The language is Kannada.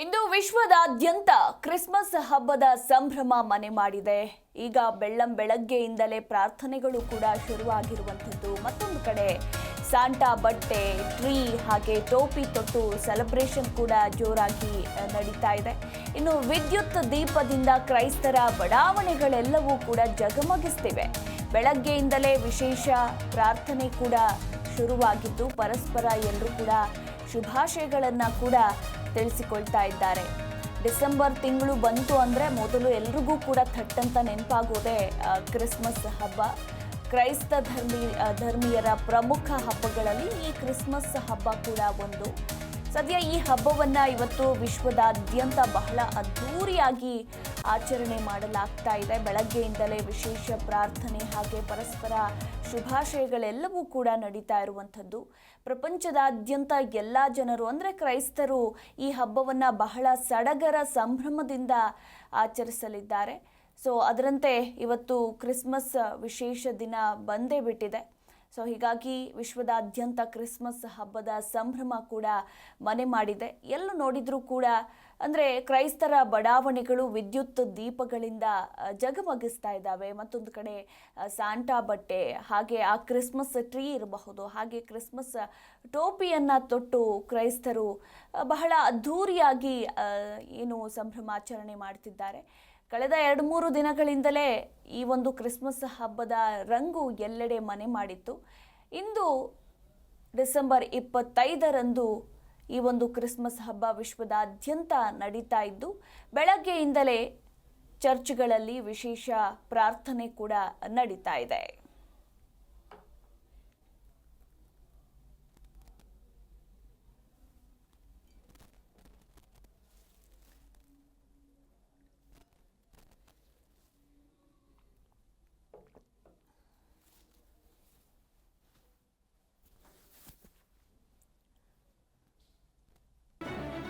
ಇಂದು ವಿಶ್ವದಾದ್ಯಂತ ಕ್ರಿಸ್ಮಸ್ ಹಬ್ಬದ ಸಂಭ್ರಮ ಮನೆ ಮಾಡಿದೆ. ಈಗ ಬೆಳ್ಳಂ ಬೆಳಗ್ಗೆಯಿಂದಲೇ ಪ್ರಾರ್ಥನೆಗಳು ಕೂಡ ಶುರುವಾಗಿರುವಂಥದ್ದು. ಮತ್ತೊಂದು ಕಡೆ ಸಾಂಟಾ ಬಟ್ಟೆ ಟ್ರೀ ಹಾಗೆ ಟೋಪಿ ತೊಟ್ಟು ಸೆಲೆಬ್ರೇಷನ್ ಕೂಡ ಜೋರಾಗಿ ನಡೀತಾ ಇದೆ. ಇನ್ನು ವಿದ್ಯುತ್ ದೀಪದಿಂದ ಕ್ರೈಸ್ತರ ಬಡಾವಣೆಗಳೆಲ್ಲವೂ ಕೂಡ ಜಗಮಗಿಸ್ತಿವೆ. ಬೆಳಗ್ಗೆಯಿಂದಲೇ ವಿಶೇಷ ಪ್ರಾರ್ಥನೆ ಕೂಡ ಶುರುವಾಗಿದ್ದು, ಪರಸ್ಪರ ಎಲ್ಲರೂ ಕೂಡ ಶುಭಾಶಯಗಳನ್ನು ಕೂಡ ತಿಳಿಸಿಕೊಳ್ತಾ ಇದ್ದಾರೆ. ಡಿಸೆಂಬರ್ ತಿಂಗಳು ಬಂತು ಅಂದರೆ ಮೊದಲು ಎಲ್ರಿಗೂ ಕೂಡ ಥಟ್ಟಂತ ನೆನಪಾಗೋದೇ ಕ್ರಿಸ್ಮಸ್ ಹಬ್ಬ. ಕ್ರೈಸ್ತ ಧರ್ಮಿ ಧರ್ಮೀಯರ ಪ್ರಮುಖ ಹಬ್ಬಗಳಲ್ಲಿ ಈ ಕ್ರಿಸ್ಮಸ್ ಹಬ್ಬ ಕೂಡ ಒಂದು. ಸದ್ಯ ಈ ಹಬ್ಬವನ್ನು ಇವತ್ತು ವಿಶ್ವದಾದ್ಯಂತ ಬಹಳ ಅದ್ಧೂರಿಯಾಗಿ ಆಚರಣೆ ಮಾಡಲಾಗ್ತಾ ಇದೆ. ಬೆಳಗ್ಗೆಯಿಂದಲೇ ವಿಶೇಷ ಪ್ರಾರ್ಥನೆ ಹಾಗೆ ಪರಸ್ಪರ ಶುಭಾಶಯಗಳೆಲ್ಲವೂ ಕೂಡ ನಡೀತಾ ಇರುವಂಥದ್ದು. ಪ್ರಪಂಚದಾದ್ಯಂತ ಎಲ್ಲ ಜನರು ಅಂದರೆ ಕ್ರೈಸ್ತರು ಈ ಹಬ್ಬವನ್ನು ಬಹಳ ಸಡಗರ ಸಂಭ್ರಮದಿಂದ ಆಚರಿಸಲಿದ್ದಾರೆ. ಸೊ ಅದರಂತೆ ಇವತ್ತು ಕ್ರಿಸ್ಮಸ್ ವಿಶೇಷ ದಿನ ಬಂದೇ ಬಿಟ್ಟಿದೆ. ಸೊ ಹೀಗಾಗಿ ವಿಶ್ವದಾದ್ಯಂತ ಕ್ರಿಸ್ಮಸ್ ಹಬ್ಬದ ಸಂಭ್ರಮ ಕೂಡ ಮನೆ ಮಾಡಿದೆ. ಎಲ್ಲೂ ನೋಡಿದರೂ ಕೂಡ ಅಂದರೆ ಕ್ರೈಸ್ತರ ಬಡಾವಣೆಗಳು ವಿದ್ಯುತ್ ದೀಪಗಳಿಂದ ಜಗಮಗಿಸ್ತಾ ಇದ್ದಾವೆ. ಮತ್ತೊಂದು ಕಡೆ ಸಾಂಟಾ ಬಟ್ಟೆ, ಹಾಗೆ ಆ ಕ್ರಿಸ್ಮಸ್ ಟ್ರೀ ಇರಬಹುದು. ಹಾಗೆ ಕ್ರಿಸ್ಮಸ್ ಟೋಪಿಯನ್ನು ತೊಟ್ಟು ಕ್ರೈಸ್ತರು ಬಹಳ ಅದ್ಧೂರಿಯಾಗಿ ಏನು ಸಂಭ್ರಮಾಚರಣೆ ಮಾಡ್ತಿದ್ದಾರೆ. ಕಳೆದ ಎರಡು ಮೂರು ದಿನಗಳಿಂದಲೇ ಈ ಒಂದು ಕ್ರಿಸ್ಮಸ್ ಹಬ್ಬದ ರಂಗು ಎಲ್ಲೆಡೆ ಮನೆ ಮಾಡಿತ್ತು. ಇಂದು ಡಿಸೆಂಬರ್ ಇಪ್ಪತ್ತೈದರಂದು ಈ ಒಂದು ಕ್ರಿಸ್ಮಸ್ ಹಬ್ಬ ವಿಶ್ವದಾದ್ಯಂತ ನಡೀತಾ ಇದ್ದು, ಬೆಳಗ್ಗೆಯಿಂದಲೇ ಚರ್ಚ್ಗಳಲ್ಲಿ ವಿಶೇಷ ಪ್ರಾರ್ಥನೆ ಕೂಡ ನಡೀತಾ ಇದೆ.